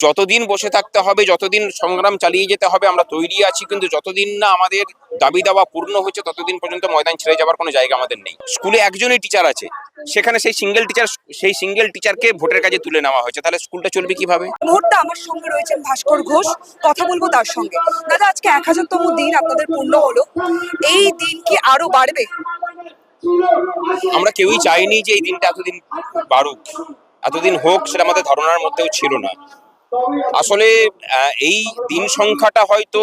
যতদিন বসে থাকতে হবে যতদিন সংগ্রাম চালিয়ে যেতে হবে আমরা তৈরি আছি কিন্তু যতদিন না আমাদের দাবি দাওয়া পূর্ণ হচ্ছে ততদিন পর্যন্ত ময়দান ছেড়ে যাওয়ার কোনো জায়গা আমাদের নেই। স্কুলে একজনই টিচার আছে সেখানে সেই সিঙ্গেল টিচার সেই সিঙ্গেল টিচারকে ভোটের কাজে তুলে নেওয়া হয়েছে। তাহলে স্কুলটা চলবে কীভাবে? মুহূর্তে আমার সঙ্গে রয়েছেন ভাস্কর ঘোষ কথা বলব তার সঙ্গে। দাদা আজকে এক হাজারতম দিন আপনাদের পূর্ণ হলো। এই দিন কি আরও বাড়বে? আমরা কেউই চাইনি যে এই দিনটা এতদিন বাড়ুক। এতদিন হোক সেটা আমাদের ধারণার মধ্যেও ছিল না। আসলে এই দিন সংখ্যাটা হয়তো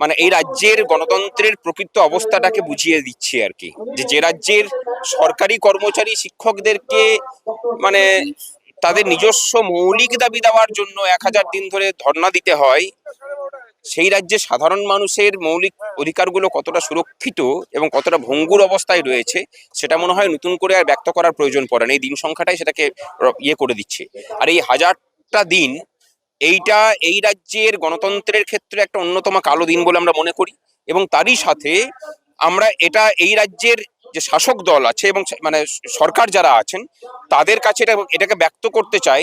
মানে এই রাজ্যের গণতন্ত্রের প্রকৃত অবস্থাটাকে বুঝিয়ে দিচ্ছে আর কি। যে যে রাজ্যের সরকারি কর্মচারী শিক্ষকদেরকে মানে তাদের নিজস্ব মৌলিক দাবি দেওয়ার জন্য এক হাজার দিন ধরে ধর্ণা দিতে হয়, সেই রাজ্যে সাধারণ মানুষের মৌলিক অধিকারগুলো কতটা সুরক্ষিত এবং কতটা ভঙ্গুর অবস্থায় রয়েছে, সেটা মনে হয় নতুন করে আর ব্যক্ত করার প্রয়োজন পড়ে না। এই দিন সংখ্যাটাই সেটাকে ইয়ে করে দিচ্ছে। আর এই হাজারটা দিন এইটা এই রাজ্যের গণতন্ত্রের ক্ষেত্রে একটা অন্যতম কালো দিন বলে আমরা মনে করি এবং তারই সাথে আমরা এটা এই রাজ্যের যে শাসক দল আছে এবং মানে সরকার যারা আছেন, তাদের কাছে এটা এটাকে ব্যক্ত করতে চাই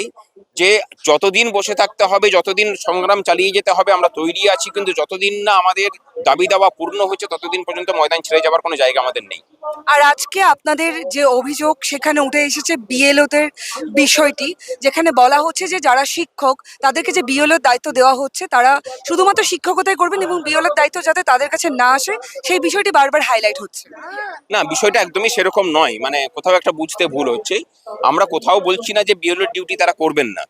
যে যতদিন বসে থাকতে হবে যতদিন সংগ্রাম চালিয়ে যেতে হবে আমরা তৈরি আছি কিন্তু যতদিন না আমাদের দাবি দাওয়া পূর্ণ হচ্ছে ততদিন পর্যন্ত ময়দান ছেড়ে যাওয়ার কোনো জায়গা আমাদের নেই। আর আজকে আপনাদের যে অভিযোগ সেখানে উঠে এসেছে বিএলওদের বিষয়টি যেখানে বলা হচ্ছে যে যারা শিক্ষক তাদেরকে যে বিএলওর দায়িত্ব দেওয়া হচ্ছে তারা শুধুমাত্র শিক্ষকতাই করবেন এবং বিএলওর দায়িত্ব যাতে তাদের কাছে না আসে সেই বিষয়টি বারবার হাইলাইট হচ্ছে। না বিষয়টা একদমই সেরকম নয় মানে কোথাও একটা বুঝতে ভুল হচ্ছে। আমরা কোথাও বলছি না যে বিএলওর ডিউটি তারা করবেন না।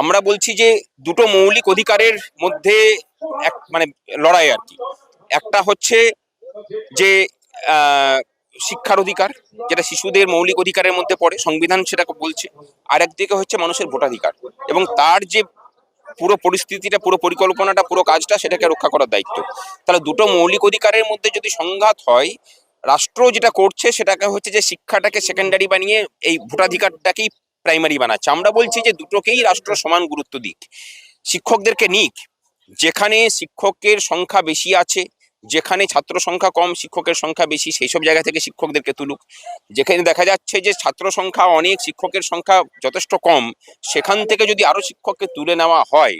আমরা বলছি যে দুটো মৌলিক অধিকারের মধ্যে এক মানে লড়াই আর কি। একটা হচ্ছে যে শিক্ষার অধিকার, যেটা শিশুদের মৌলিক অধিকারের মধ্যে পড়ে, সংবিধান সেটা বলছে। আর একদিকে হচ্ছে মানুষের ভোটাধিকার এবং তার যে পুরো পরিস্থিতিটা, পুরো পরিকল্পনাটা, পুরো কাজটা সেটাকে রক্ষা করার দায়িত্ব। তাহলে দুটো মৌলিক অধিকারের মধ্যে যদি সংঘাত হয়, রাষ্ট্র যেটা করছে সেটাকে হচ্ছে যে শিক্ষাটাকে সেকেন্ডারি বানিয়ে এই ভোটাধিকারটাকেই প্রাইমারি বানাচ্ছে। আমরা বলছি যে দুটোকেই রাষ্ট্র সমান গুরুত্ব দিক। শিক্ষকদেরকে নিক। যেখানে শিক্ষকের সংখ্যা বেশি আছে, যেখানে ছাত্র সংখ্যা কম, শিক্ষকের সংখ্যা বেশি, সেই সব জায়গা থেকে শিক্ষকদেরকে তুলুক। যেখানে দেখা যাচ্ছে যে ছাত্র সংখ্যা অনেক, শিক্ষকের সংখ্যা যথেষ্ট কম, সেখান থেকে যদি আরও শিক্ষককে তুলে নেওয়া হয়,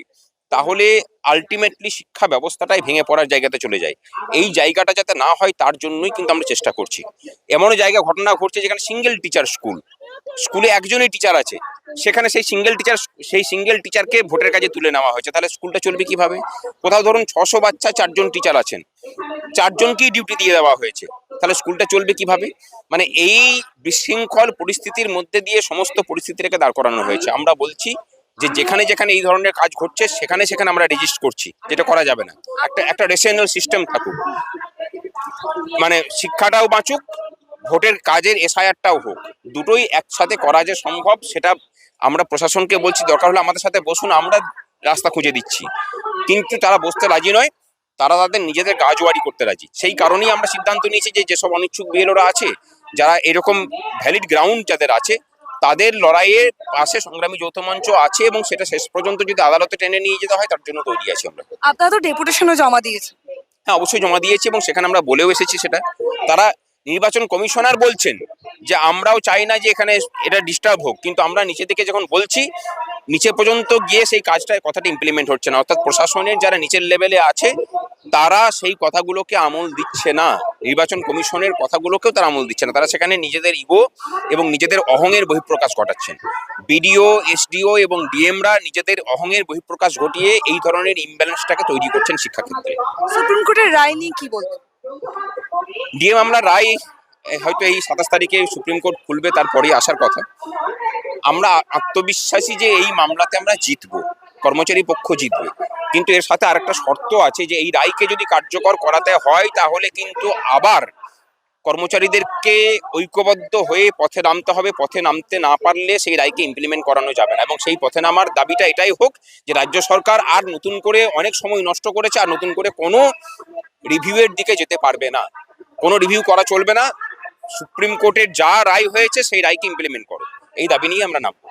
তাহলে আলটিমেটলি শিক্ষা ব্যবস্থাটাই ভেঙে পড়ার জায়গাতে চলে যায়। এই জায়গাটা যাতে না হয়, তার জন্যই কিন্তু আমরা চেষ্টা করছি। এমনও জায়গা, ঘটনা ঘটছে যেখানে সিঙ্গেল টিচার স্কুল স্কুলে একজনই টিচার আছে। সেখানে সেই সিঙ্গেল টিচার সেই সিঙ্গেল টিচারকে ভোটের কাজে তুলে নেওয়া হয়েছে। তাহলে স্কুলটা চলবে কীভাবে? কোথাও ধরুন ছশো বাচ্চা চারজন টিচার আছেন। চারজনকেই ডিউটি দিয়ে দেওয়া হয়েছে। তাহলে স্কুলটা চলবে কীভাবে? মানে এই বিশৃঙ্খল পরিস্থিতির মধ্যে দিয়ে সমস্ত পরিস্থিতিটাকে দাঁড় করানো হয়েছে। আমরা বলছি যে যেখানে যেখানে এই ধরনের কাজ ঘটছে, সেখানে সেখানে আমরা রেজিস্ট করছি। যেটা করা যাবে না। একটা একটা রেশনাল সিস্টেম থাকুক। মানে শিক্ষাটাও বাঁচুক ভোটের কাজের এসআইআরটাও হোক দুটোই একসাথে করা যে সম্ভব সেটা আমরা প্রশাসনকে বলছি দরকার হলে আমাদের সাথে বসুন আমরা রাস্তা খুঁজে দিচ্ছি। কিন্তু তারা বসতে রাজি নয় তারা তাদের নিজেদের কাজওয়ারি করতে রাজি। সেই কারণেই আমরা সিদ্ধান্ত নিয়েছি যে যেসব অনিচ্ছুক বিএলওরা আছে যারা এরকম ভ্যালিড গ্রাউন্ড যাদের আছে তাদের লড়াইয়ের পাশে সংগ্রামী যৌথ মঞ্চ আছে এবং সেটা শেষ পর্যন্ত যদি আদালতে টেনে নিয়ে যেতে হয় তার জন্য তৈরি আছি আমরা। আপনারা তো ডেপুটেশনও জমা দিয়েছেন। হ্যাঁ অবশ্যই জমা দিয়েছি এবং সেখানে আমরা বলেও এসেছি সেটা। তারা নির্বাচন কমিশনার বলছেন যে আমরাও চাই না যে এখানে এটা ডিস্টার্ব হোক। কিন্তু আমরা নিচে থেকে যখন বলছি, নিচে পর্যন্ত গিয়ে সেই কাজটা কথাটা ইমপ্লিমেন্ট হচ্ছে না। অর্থাৎ প্রশাসনের যারা নিচের লেভেলে আছে, তারা সেই কথাগুলোকে আমল দিচ্ছে না। নির্বাচন কমিশনের কথাগুলোকেও তারা আমল দিচ্ছে না। তারা সেখানে নিজেদের ইগো এবং নিজেদের অহংয়ের বহিঃপ্রকাশ ঘটাচ্ছেন। বিডিও, এসডিও এবং ডিএমরা নিজেদের অহংয়ের বহিঃপ্রকাশ ঘটিয়ে এই ধরনের ইমব্যালেন্সটাকে তৈরি করছেন শিক্ষাক্ষেত্রে। সুপ্রিম কোর্টের রায় নিয়ে কি বলবেন? ডিএম আমরা রায় হয়তো এই সাতাশ তারিখে সুপ্রিম কোর্ট খুলবে তারপরেই আসার কথা। আমরা আত্মবিশ্বাসী যে এই মামলাতে আমরা জিতবো, কর্মচারী পক্ষ জিতবে। কিন্তু এর সাথে আরেকটা শর্ত আছে যে এই রায়কে যদি কার্যকর করাতে হয়, তাহলে কিন্তু আবার কর্মচারীদেরকে ঐক্যবদ্ধ হয়ে পথে নামতে হবে। পথে নামতে না পারলে সেই রায়কে ইমপ্লিমেন্ট করানো যাবে না এবং সেই পথে নামার দাবিটা এটাই হোক যে রাজ্য সরকার আর নতুন করে অনেক সময় নষ্ট করেছে, আর নতুন করে কোনো রিভিউয়ের দিকে যেতে পারবে না। কোনো রিভিউ করা চলবে না। সুপ্রিম কোর্টের যা রায় হয়েছে, সেই রায়কে ইমপ্লিমেন্ট করো। এই দাবি নিয়ে আমরা নামবো।